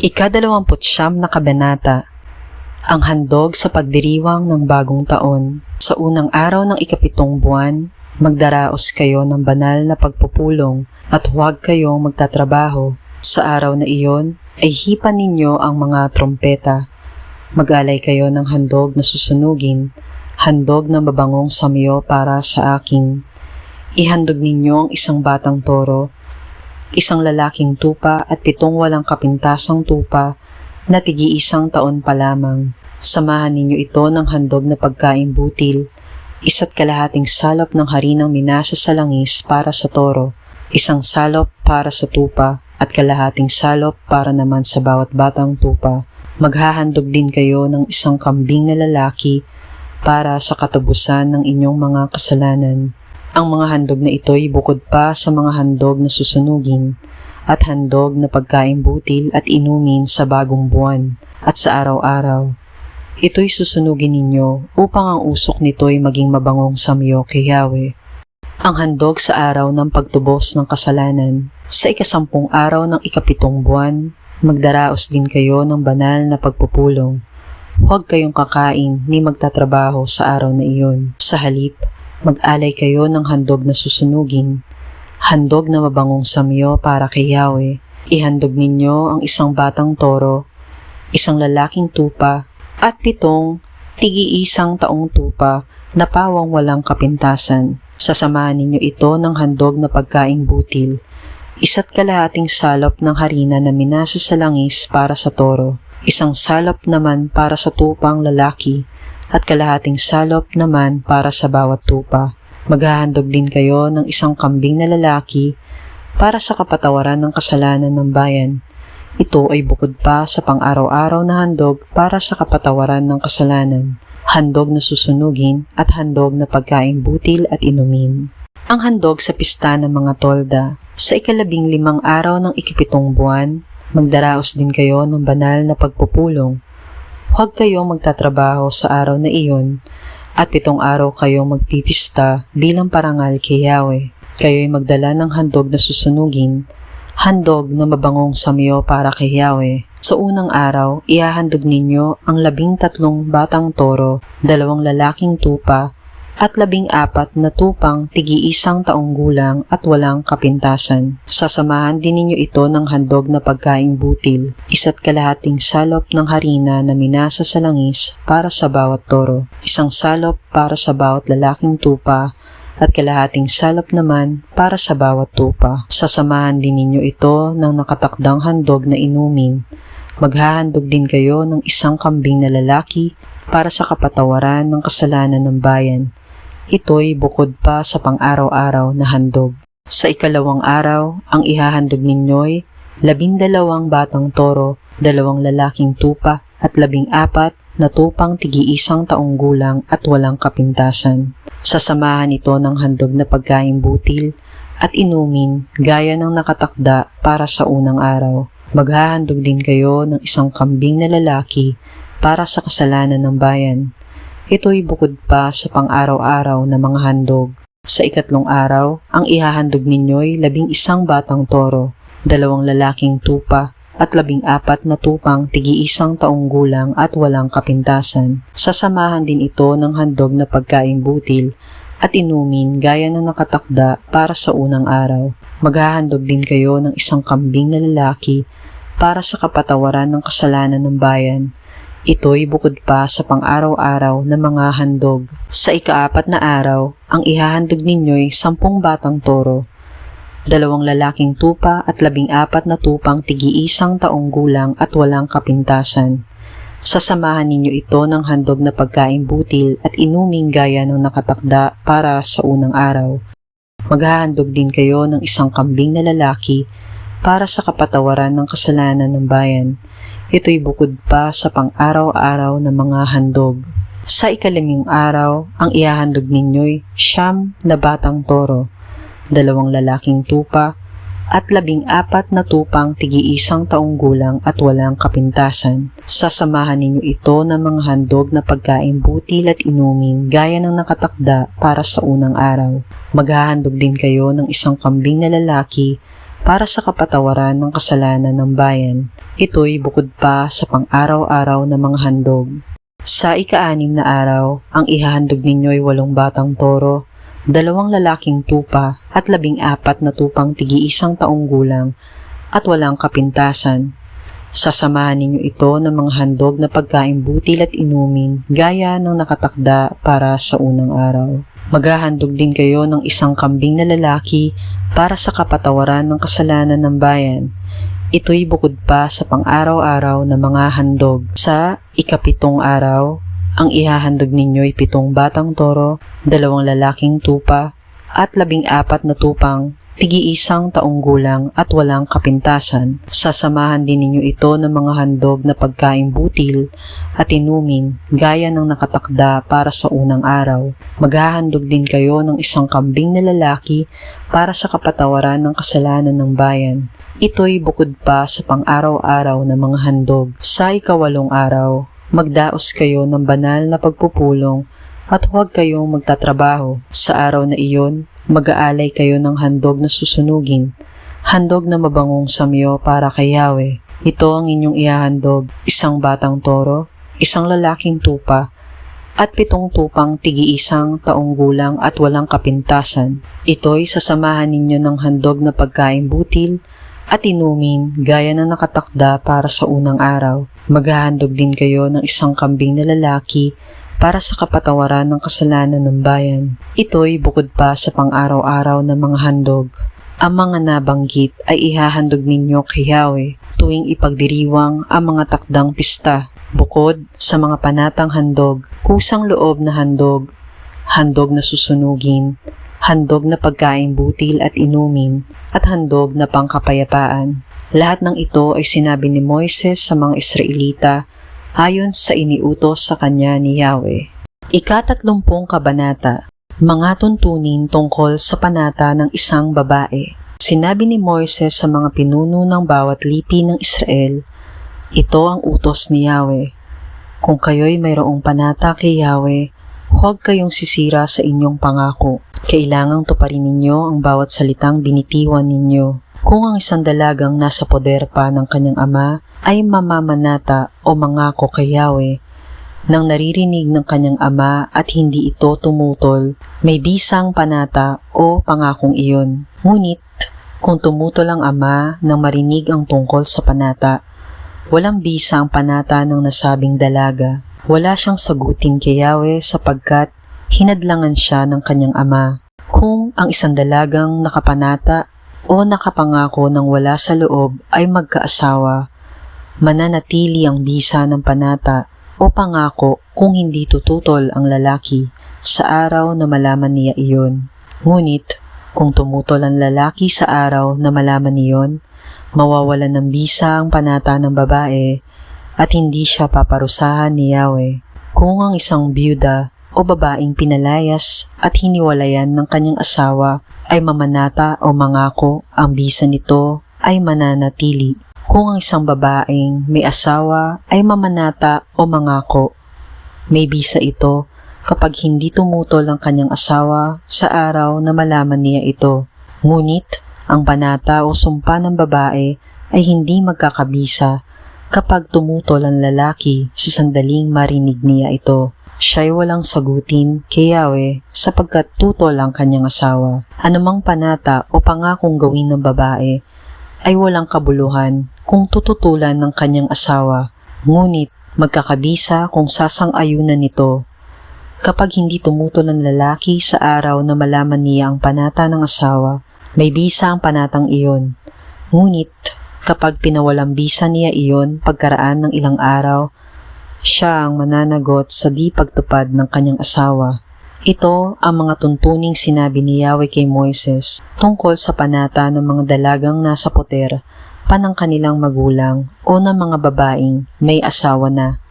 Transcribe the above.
Ikadalawamput siyam na kabanata Ang handog sa pagdiriwang ng bagong taon. Sa unang araw ng ikapitong buwan, magdaraos kayo ng banal na pagpupulong at huwag kayong magtatrabaho. Sa araw na iyon ay hipan ninyo ang mga trompeta. Mag-alay kayo ng handog na susunugin, handog na mabangong samyo para sa akin. Ihandog ninyo ang isang batang toro, isang lalaking tupa at pitong walang kapintasang tupa na tigi-isang taon pa lamang. Samahan ninyo ito ng handog na pagkain butil, isa't kalahating salop ng harinang minasa sa langis para sa toro, isang salop para sa tupa at kalahating salop para naman sa bawat batang tupa. Maghahandog din kayo ng isang kambing na lalaki para sa katabusan ng inyong mga kasalanan. Ang mga handog na ito'y bukod pa sa mga handog na susunugin at handog na pagkain butil at inumin sa bagong buwan at sa araw-araw. Ito'y susunugin ninyo upang ang usok nito'y maging mabangong samyo kay Yahweh. Ang handog sa araw ng pagtubos ng kasalanan. Sa ikasampung araw ng ikapitong buwan, magdaraos din kayo ng banal na pagpupulong. Huwag kayong kakain ni magtatrabaho sa araw na iyon. Sa halip, mag-alay kayo ng handog na susunugin, handog na mabangong samyo para kay Yahweh. Ihandog ninyo ang isang batang toro, isang lalaking tupa, at pitong tigi-isang taong tupa na pawang walang kapintasan. Sasamahan ninyo ito ng handog na pagkaing butil, isa't kalahating salop ng harina na minasa sa langis para sa toro, isang salop naman para sa tupang lalaki, at kalahating salop naman para sa bawat tupa. Maghahandog din kayo ng isang kambing na lalaki para sa kapatawaran ng kasalanan ng bayan. Ito ay bukod pa sa pang-araw-araw na handog para sa kapatawaran ng kasalanan, handog na susunugin at handog na pagkain butil at inumin. Ang handog sa pista ng mga tolda. Sa ikalabing limang araw ng ikipitong buwan, magdaraos din kayo ng banal na pagpupulong Huwag kayong magtatrabaho sa araw na iyon at pitong araw kayong magpipista bilang parangal kay Yahweh. Kayo'y magdala ng handog na susunugin, handog na mabangong samyo para kay Yahweh. Sa unang araw, ihahandog ninyo ang labing tatlong batang toro, dalawang lalaking tupa, at labing apat na tupang tigi-isang taong gulang at walang kapintasan. Sasamahan din ninyo ito ng handog na pagkaing butil, isa't kalahating salop ng harina na minasa sa langis para sa bawat toro, isang salop para sa bawat lalaking tupa, at kalahating salop naman para sa bawat tupa. Sasamahan din ninyo ito ng nakatakdang handog na inumin. Maghahandog din kayo ng isang kambing na lalaki para sa kapatawaran ng kasalanan ng bayan Ito'y bukod pa sa pang-araw-araw na handog. Sa ikalawang araw, ang ihahandog ninyo'y labindalawang batang toro, dalawang lalaking tupa, at labing apat na tupang tigi-isang taong gulang at walang kapintasan. Sasamahan ito ng handog na pagkain butil at inumin gaya ng nakatakda para sa unang araw. Maghahandog din kayo ng isang kambing na lalaki para sa kasalanan ng bayan Ito'y bukod pa sa pang-araw-araw na mga handog. Sa ikatlong araw, ang ihahandog ninyo'y labing isang batang toro, dalawang lalaking tupa, at labing apat na tupang tigi-isang taong gulang at walang kapintasan. Sasamahan din ito ng handog na pagkain butil at inumin gaya na nakatakda para sa unang araw. Maghahandog din kayo ng isang kambing na lalaki para sa kapatawaran ng kasalanan ng bayan Ito'y bukod pa sa pang-araw-araw na mga handog. Sa ikaapat na araw, ang ihahandog ninyo'y sampung batang toro, dalawang lalaking tupa at labing apat na tupang tigi-isang taong gulang at walang kapintasan. Sasamahan ninyo ito ng handog na pagkain butil at inuming gaya ng nakatakda para sa unang araw. Maghahandog din kayo ng isang kambing na lalaki para sa kapatawaran ng kasalanan ng bayan Ito'y bukod pa sa pang-araw-araw na mga handog. Sa ikaliming araw, ang ihahandog ninyo'y siyam na batang toro, dalawang lalaking tupa, at labing apat na tupang tigi-isang taong gulang at walang kapintasan. Sasamahan ninyo ito ng mga handog na pagkain butil at inumin gaya ng nakatakda para sa unang araw. Maghahandog din kayo ng isang kambing na lalaki para sa kapatawaran ng kasalanan ng bayan. Ito'y bukod pa sa pang-araw-araw na mga handog. Sa ika-anim na araw, ang ihahandog ninyo'y walong batang toro, dalawang lalaking tupa at labing apat na tupang tigi-isang taong gulang at walang kapintasan. Sasamahan ninyo ito ng mga handog na pagkain butil at inumin gaya ng nakatakda para sa unang araw. Maghahandog din kayo ng isang kambing na lalaki para sa kapatawaran ng kasalanan ng bayan. Ito'y bukod pa sa pang-araw-araw na mga handog. Sa ikapitong araw, ang ihahandog ninyo'y pitong batang toro, dalawang lalaking tupa, at labing apat na tupang tigi-isang taong gulang at walang kapintasan. Sasamahan din ninyo ito ng mga handog na pagkain butil at inumin gaya ng nakatakda para sa unang araw. Maghahandog din kayo ng isang kambing na lalaki para sa kapatawaran ng kasalanan ng bayan. Ito'y bukod pa sa pang-araw-araw na mga handog. Sa ikawalong araw, magdaos kayo ng banal na pagpupulong at huwag kayong magtatrabaho. Sa araw na iyon, mag-aalay kayo ng handog na susunugin, handog na mabangong samyo para kay Yahweh. Ito ang inyong ihahandog, isang batang toro, isang lalaking tupa, at pitong tupang tigi-isang taong gulang at walang kapintasan. Ito'y sasamahan ninyo ng handog na pagkain butil at inumin gaya na nakatakda para sa unang araw. Maghahandog din kayo ng isang kambing na lalaki para sa kapatawaran ng kasalanan ng bayan. Ito'y bukod pa sa pang-araw-araw na mga handog. Ang mga nabanggit ay ihahandog ninyo kay Yahweh tuwing ipagdiriwang ang mga takdang pista. Bukod sa mga panatang handog, kusang loob na handog, handog na susunugin, handog na pagkain butil at inumin, at handog na pangkapayapaan. Lahat ng ito ay sinabi ni Moises sa mga Israelita ayon sa iniutos sa kanya ni Yahweh. Ikatatlumpong kabanata, mga tuntunin tungkol sa panata ng isang babae. Sinabi ni Moises sa mga pinuno ng bawat lipi ng Israel, ito ang utos ni Yahweh. Kung kayo'y mayroong panata kay Yahweh, huwag kayong sisira sa inyong pangako. Kailangang tuparin ninyo ang bawat salitang binitiwan ninyo. Kung ang isang dalagang nasa poder pa ng kanyang ama ay mamamanata o mangako kay nang naririnig ng kanyang ama at hindi ito tumutol, may bisang panata o pangakong iyon. Ngunit, kung tumutol ang ama nang marinig ang tungkol sa panata, walang bisa ang panata ng nasabing dalaga. Wala siyang sagutin kay Yahweh sapagkat hinadlangan siya ng kanyang ama. Kung ang isang dalagang nakapanata o nakapangako ng wala sa loob ay magkaasawa, mananatili ang bisa ng panata o pangako kung hindi tututol ang lalaki sa araw na malaman niya iyon. Ngunit, kung tumutol ang lalaki sa araw na malaman niyon, mawawalan ng bisa ang panata ng babae at hindi siya paparusahan ni Yahweh. Kung ang isang byuda o babaeng pinalayas at hiniwalayan ng kanyang asawa ay mamanata o mangako, ang bisa nito ay mananatili. Kung ang isang babaeng may asawa ay mamanata o mangako, may bisa ito kapag hindi tumutol ang kanyang asawa sa araw na malaman niya ito. Ngunit, ang panata o sumpa ng babae ay hindi magkakabisa kapag tumutol ang lalaki sa sandaling marinig niya ito siya'y walang sagutin kay Yahweh sapagkat tutol ang kanyang asawa. Anumang panata o pangakong gawin ng babae ay walang kabuluhan kung tututulan ng kanyang asawa, ngunit magkakabisa kung sasang-ayunan nito. Kapag hindi tumutol ang lalaki sa araw na malaman niya ang panata ng asawa, may bisa ang panatang iyon. Ngunit kapag pinawalang bisa niya iyon pagkaraan ng ilang araw, siya ang mananagot sa di pagtupad ng kanyang asawa. Ito ang mga tuntuning sinabi ni Yahweh kay Moises tungkol sa panata ng mga dalagang nasa poter, panang kanilang magulang o ng mga babaeng may asawa na.